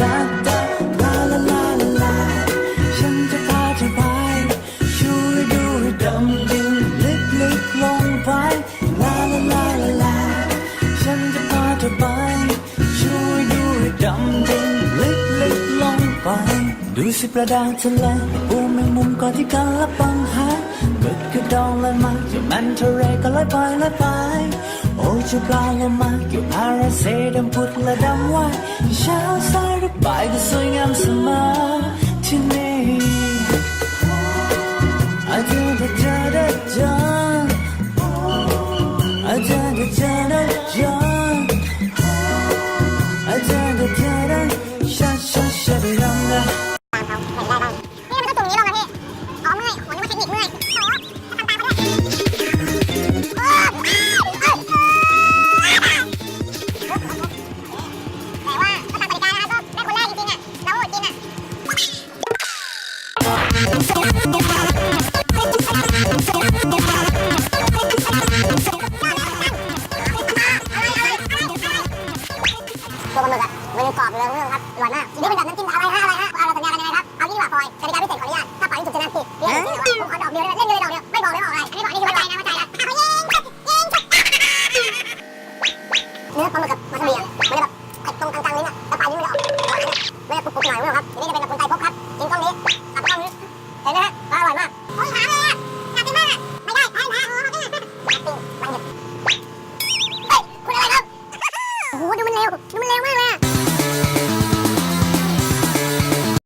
ดาดาลาลาลาลาลาฉันจะพาเธอไปช่วยดูให้ดำดิ่งลึกลึกลงไปลาลาลาลาฉันจะพาเธอไปช่วยดูให้ดำดิ่งลึกลึกลงไปดูสิประดาทะเลปูแมงมุมก่อนที่กันละปังหาเกิดกระดองลอยมาจะมันเทะเลก็ลอยไปลอยไป โอ้เจ้าปลาโลมาเกี่ยวพาราเซดำพุดและดำว่ายเช้าสายรือบ่ายก็สวยงามเสมอที่นี่อาจารย์จะเจอได้จออาจารย์จะเจอได้จออาจารย์จะเด้ชาชาชาได้รำได้ตามเขาเหมือนได้บ้างนี่มันก็จุ่มนี้ลงอะพี่ อ๋อเมื่อยโหนึกว่าเทคนิคเมื่อย ตัวปลาหมึกอะมันกรอบเลยทุกคนครับร่อยมากทนี้เป็นแบบน้ำจิ้มอะไรฮะอะไรฮะเอาเราสัญญากันยังไงครับเอางี้ดีาพอยกติกาพิเศษขออนุญาตถ้าปล่อยให้ถูกชนะผิดเรียนผมขอดอกเดียวเลยเล่นเลยดอกเดียวไม่บอกเลยว่าออกอะไรอันนี้บอกนี่คือวัดใจนะวัดใจนะเนื้อปลาหมึกกับวาซาบิอะมันจะแบบไอ้ตรงกลางๆลิ้นอะแล้วปลายลิ้นมันจะออกหวานอะมันจะปุกๆหน่อยคุณผู้ชมครับทีนี้จะเป็นแบบคน 好的